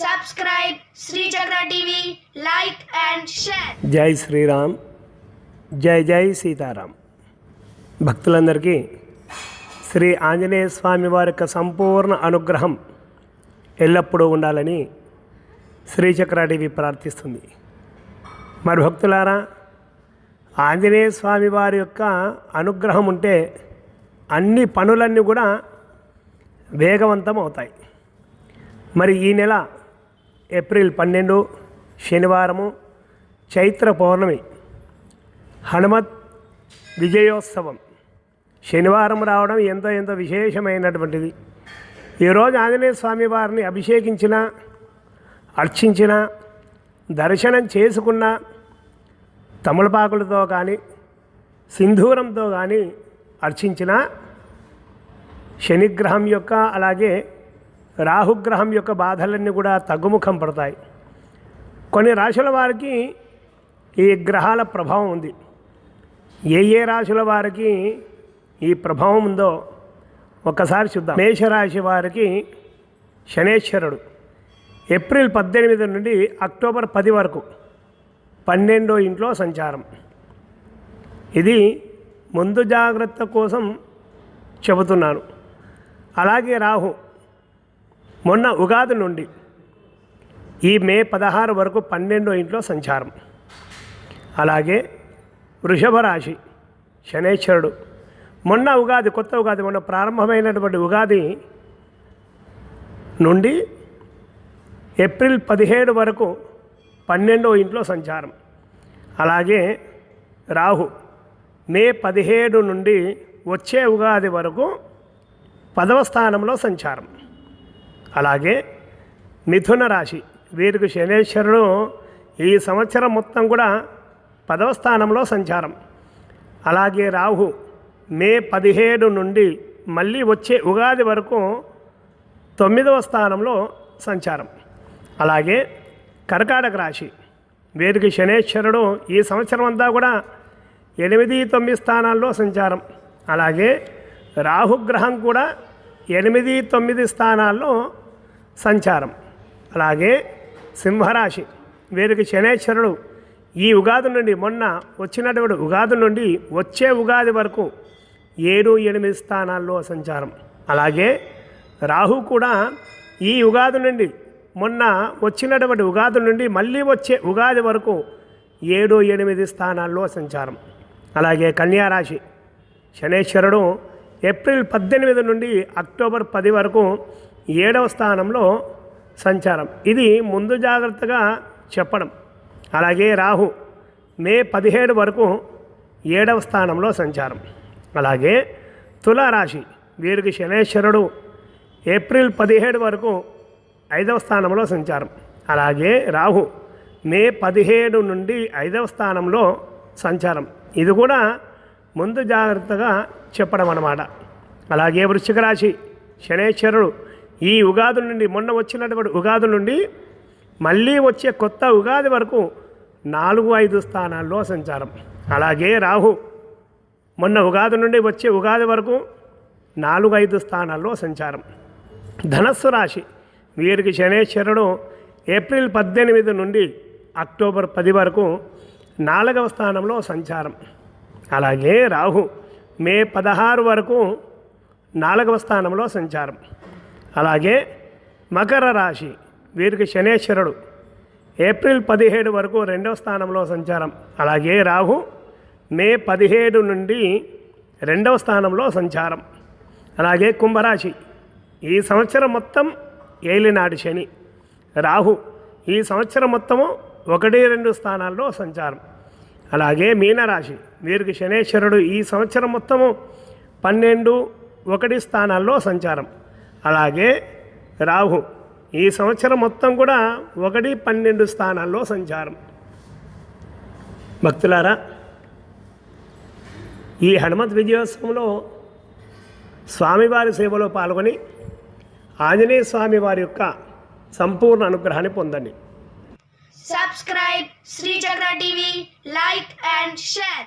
Subscribe Srichakra TV like and share జై శ్రీరామ్ జై జై సీతారాం. భక్తులందరికీ శ్రీ ఆంజనేయ స్వామి వారి యొక్క సంపూర్ణ అనుగ్రహం ఎల్లప్పుడూ ఉండాలని శ్రీచక్ర టీవీ ప్రార్థిస్తుంది. మరి భక్తులారా ఆంజనేయ స్వామి వారి యొక్క అనుగ్రహం ఉంటే అన్ని పనులన్నీ కూడా వేగవంతం అవుతాయి. మరి ఈ నెల ఏప్రిల్ పన్నెండు శనివారము చైత్ర పౌర్ణమి హనుమత్ విజయోత్సవం. శనివారం రావడం ఎంతో ఎంతో విశేషమైనటువంటిది. ఈరోజు ఆంజనేయ స్వామి వారిని అభిషేకించిన అర్చించిన దర్శనం చేసుకున్న తమలపాకులతో కానీ సింధూరంతో కానీ అర్చించిన శనిగ్రహం యొక్క అలాగే రాహుగ్రహం యొక్క బాధలన్నీ కూడా తగ్గుముఖం పడతాయి. కొన్ని రాశుల వారికి ఈ గ్రహాల ప్రభావం ఉంది. ఏ ఏ రాశుల వారికి ఈ ప్రభావం ఉందో ఒకసారి చూద్దాం. మేషరాశి వారికి శనేశ్వరుడు. ఏప్రిల్ పద్దెనిమిది నుండి అక్టోబర్ పది వరకు పన్నెండో ఇంట్లో సంచారం. ఇది ముందు జాగ్రత్త కోసం చెబుతున్నాను. అలాగే రాహు మొన్న ఉగాది నుండి ఈ మే పదహారు వరకు పన్నెండో ఇంట్లో సంచారం. అలాగే వృషభ రాశి శనేశ్వరుడు. మొన్న ఉగాది కొత్త ఉగాది మొన్న ప్రారంభమైనటువంటి ఉగాది నుండి ఏప్రిల్ పదిహేడు వరకు పన్నెండో ఇంట్లో సంచారం. అలాగే రాహు మే పదిహేడు నుండి వచ్చే ఉగాది వరకు పదవ స్థానంలో సంచారం. అలాగే మిథున రాశి. వీరికి శనేశ్వరుడు ఈ సంవత్సరం మొత్తం కూడా పదవ స్థానంలో సంచారం. అలాగే రాహు మే పదిహేడు నుండి మళ్ళీ వచ్చే ఉగాది వరకు తొమ్మిదవ స్థానంలో సంచారం. అలాగే కర్కాటక రాశి. వీరికి శనేశ్వరుడు ఈ సంవత్సరం అంతా కూడా ఎనిమిది తొమ్మిది స్థానాల్లో సంచారం. అలాగే రాహుగ్రహం కూడా ఎనిమిది తొమ్మిది స్థానాల్లో సంచారం. అలాగే సింహరాశి. వీరికి శనేశ్వరుడు ఈ ఉగాది నుండి మొన్న వచ్చినటువంటి ఉగాది నుండి వచ్చే ఉగాది వరకు ఏడు ఎనిమిది స్థానాల్లో సంచారం. అలాగే రాహు కూడా ఈ ఉగాది నుండి మొన్న వచ్చినటువంటి ఉగాది నుండి మళ్ళీ వచ్చే ఉగాది వరకు ఏడు ఎనిమిది స్థానాల్లో సంచారం. అలాగే కన్యారాశి. శనేశ్వరుడు ఏప్రిల్ పద్దెనిమిది నుండి అక్టోబర్ పది వరకు ఏడవ స్థానంలో సంచారం. ఇది ముందు జాగ్రత్తగా చెప్పడం. అలాగే రాహు మే పదిహేడు వరకు ఏడవ స్థానంలో సంచారం. అలాగే తులారాశి వీరికి శనేశ్వరుడు ఏప్రిల్ పదిహేడు వరకు ఐదవ స్థానంలో సంచారం. అలాగే రాహు మే పదిహేడు నుండి ఐదవ స్థానంలో సంచారం. ఇది కూడా ముందు జాగ్రత్తగా చెప్పడం అన్నమాట. అలాగే వృశ్చిక రాశి శనేశ్వరుడు ఈ ఉగాది నుండి మొన్న వచ్చినటువంటి ఉగాది నుండి మళ్ళీ వచ్చే కొత్త ఉగాది వరకు నాలుగు ఐదు స్థానాల్లో సంచారం. అలాగే రాహు మొన్న ఉగాది నుండి వచ్చే ఉగాది వరకు నాలుగు ఐదు స్థానాల్లో సంచారం. ధనస్సు రాశి వీరికి శనేశ్వరుడు ఏప్రిల్ పద్దెనిమిది నుండి అక్టోబర్ పది వరకు నాలుగవ స్థానంలో సంచారం. అలాగే రాహు మే పదహారు వరకు నాలుగవ స్థానంలో సంచారం. అలాగే మకర రాశి వీరికి శనేశ్వరుడు. ఏప్రిల్ పదిహేడు వరకు రెండవ స్థానంలో సంచారం. అలాగే రాహు మే పదిహేడు నుండి రెండవ స్థానంలో సంచారం. అలాగే కుంభరాశి ఈ సంవత్సరం మొత్తం ఏలినాడు శని. రాహు ఈ సంవత్సరం మొత్తము ఒకటి రెండు స్థానాల్లో సంచారం. అలాగే మీనరాశి వీరికి శనేశ్వరుడు ఈ సంవత్సరం మొత్తము పన్నెండు ఒకటి స్థానాల్లో సంచారం. అలాగే రాహు. ఈ సంవత్సరం మొత్తం కూడా ఒకటి పన్నెండు స్థానాల్లో సంచారం. భక్తులారా ఈ హనుమత్ విజయోత్సవంలో స్వామివారి సేవలో పాల్గొని ఆంజనేయ స్వామి వారి యొక్క సంపూర్ణ అనుగ్రహాన్ని పొందండి. Subscribe Srichakra TV like and share.